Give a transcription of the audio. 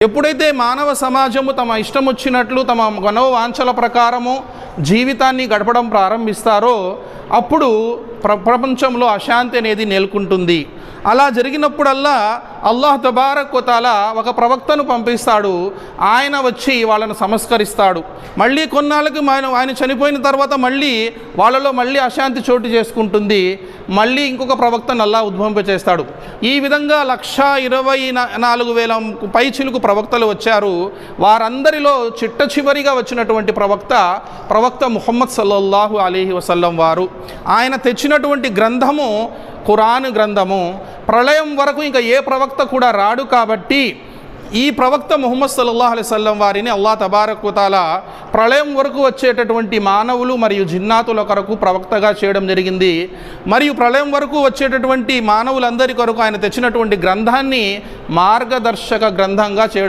ఎప్పుడైతే మానవ సమాజము తమ ఇష్టం వచ్చినట్లు తమ మనోవాంఛల ప్రకారము జీవితాన్ని గడపడం ప్రారంభిస్తారో అప్పుడు ప్రపంచంలో అశాంతి అనేది నెలకొంటుంది. అలా జరిగినప్పుడల్లా అల్లాహ్ తబారకుతాల ఒక ప్రవక్తను పంపిస్తాడు. ఆయన వచ్చి వాళ్ళను సంస్కరిస్తాడు. మళ్ళీ కొన్నాళ్ళకి ఆయన ఆయన చనిపోయిన తర్వాత మళ్ళీ వాళ్ళలో మళ్ళీ అశాంతి చోటు చేసుకుంటుంది. మళ్ళీ ఇంకొక ప్రవక్తను అల్లా ఉద్భవింపచేస్తాడు. ఈ విధంగా లక్ష ఇరవై నాలుగు వేల పై చిలుకు ప్రవక్తలు వచ్చారు. వారందరిలో చిట్ట చివరిగా వచ్చినటువంటి ప్రవక్త ప్రవక్త ముహమ్మద్ సల్లల్లాహు అలీహి వసల్లం వారు. ఆయన వచ్చినటువంటి గ్రంథము ఖురాన్ గ్రంథము. ప్రళయం వరకు ఇంకా ఏ ప్రవక్త కూడా రాడు కాబట్టి ఈ ప్రవక్త ముహమ్మద్ సల్లల్లాహు అలైహి సల్లం వారిని అల్లా తబారకుతాల ప్రళయం వరకు వచ్చేటటువంటి మానవులు మరియు జిన్నాతుల కొరకు ప్రవక్తగా చేయడం జరిగింది. మరియు ప్రళయం వరకు వచ్చేటటువంటి మానవులందరి కొరకు ఆయన తెచ్చినటువంటి గ్రంథాన్ని మార్గదర్శక గ్రంథంగా చేయడం